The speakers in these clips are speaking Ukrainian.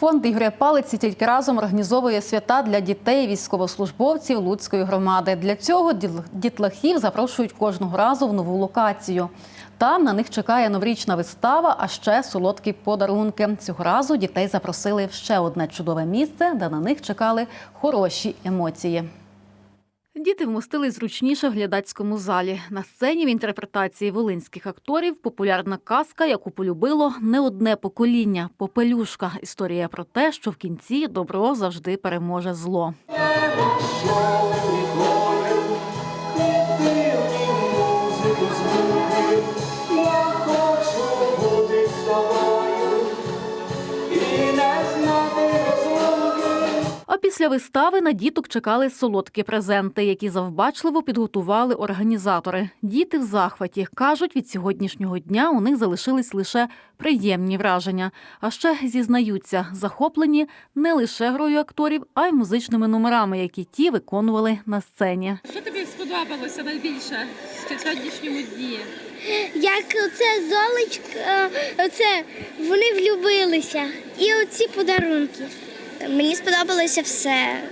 Фонд Ігоря Палиці тільки разом організовує свята для дітей військовослужбовців Луцької громади. Для цього дітлахів запрошують кожного разу в нову локацію. Там на них чекає новорічна вистава, а ще солодкі подарунки. Цього разу дітей запросили в ще одне чудове місце, де на них чекали хороші емоції. Діти вмостились зручніше в глядацькому залі. На сцені в інтерпретації волинських акторів популярна казка, яку полюбило не одне покоління Попелюшка. Історія про те, що в кінці добро завжди переможе зло. Я хочу бути з тобою після вистави на діток чекали солодкі презенти, які завбачливо підготували організатори. Діти в захваті кажуть, від сьогоднішнього дня у них залишились лише приємні враження. А ще зізнаються, захоплені не лише грою акторів, а й музичними номерами, які ті виконували на сцені. Що тобі сподобалося найбільше в сьогоднішньому дні? Як оце золочко, оце вони влюбилися. І оці подарунки. Мені сподобалося все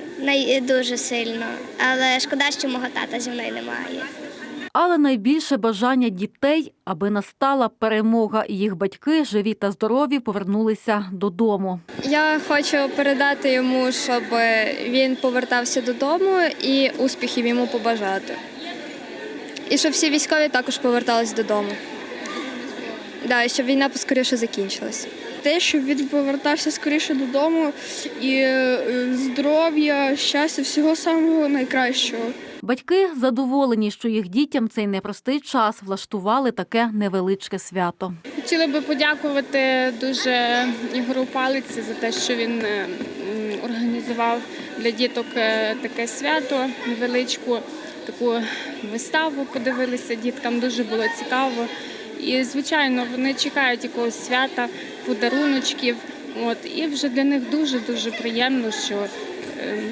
дуже сильно, але шкода, що мого тата зі мною немає. Але найбільше бажання дітей, аби настала перемога, і їх батьки, живі та здорові, повернулися додому. Я хочу передати йому, щоб він повертався додому і успіхів йому побажати. І щоб всі військові також повертались додому. Да, і щоб війна поскоріше закінчилась. Те, щоб він повертався скоріше додому і е, здоров'я, щастя, всього самого найкращого. Батьки задоволені, що їх дітям цей непростий час влаштували таке невеличке свято. Хотіла би подякувати дуже Ігору Палиці за те, що він е, організував для діток е, таке свято, невеличку таку виставу. Подивилися діткам, дуже було цікаво. І, звичайно, вони чекають якогось свята, подаруночків. От, і вже для них дуже-дуже приємно, що е,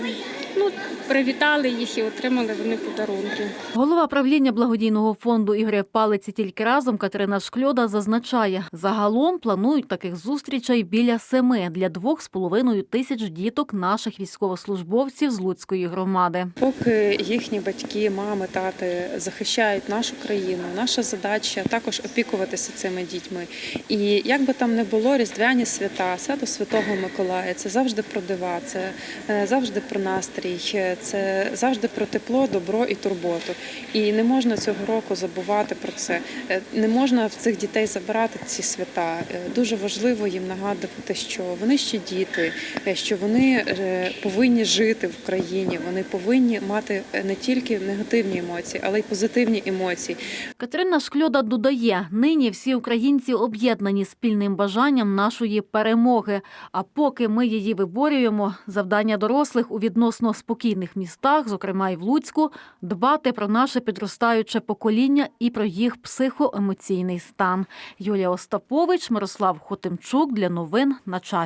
ну, привітали їх і отримали вони подарунки. Голова правління благодійного фонду Ігоря Палиці тільки разом Катерина Шкльода зазначає, загалом планують таких зустрічей біля семи для двох з половиною тисяч діток наших військовослужбовців з Луцької громади. Поки їхні батьки, мами, тати захищають нашу країну, наша задача також опікуватися цими дітьми. І як би там не було, різдвяні свята, свято Святого Миколая це завжди про дива, це е, завжди про настрій, е, це завжди про тепло, добро і турботу. І не можна цього року забувати про це. Е, Не можна в цих дітей забирати ці свята. Е, Дуже важливо їм нагадувати, що вони ще діти, що вони повинні жити в країні. Вони повинні мати не тільки негативні емоції, але й позитивні емоції. Катерина Шкльода додає, нині всі українці об'єднані спільним бажанням нашої перемоги. А поки ми її виборюємо, завдання дорослих у відносно спокійних містах, зокрема й в Луцьку, дбати про наше підростаюче покоління і про їх психоемоційний стан. Юлія Остапович, Мирослав Хотимчук для новин на часі.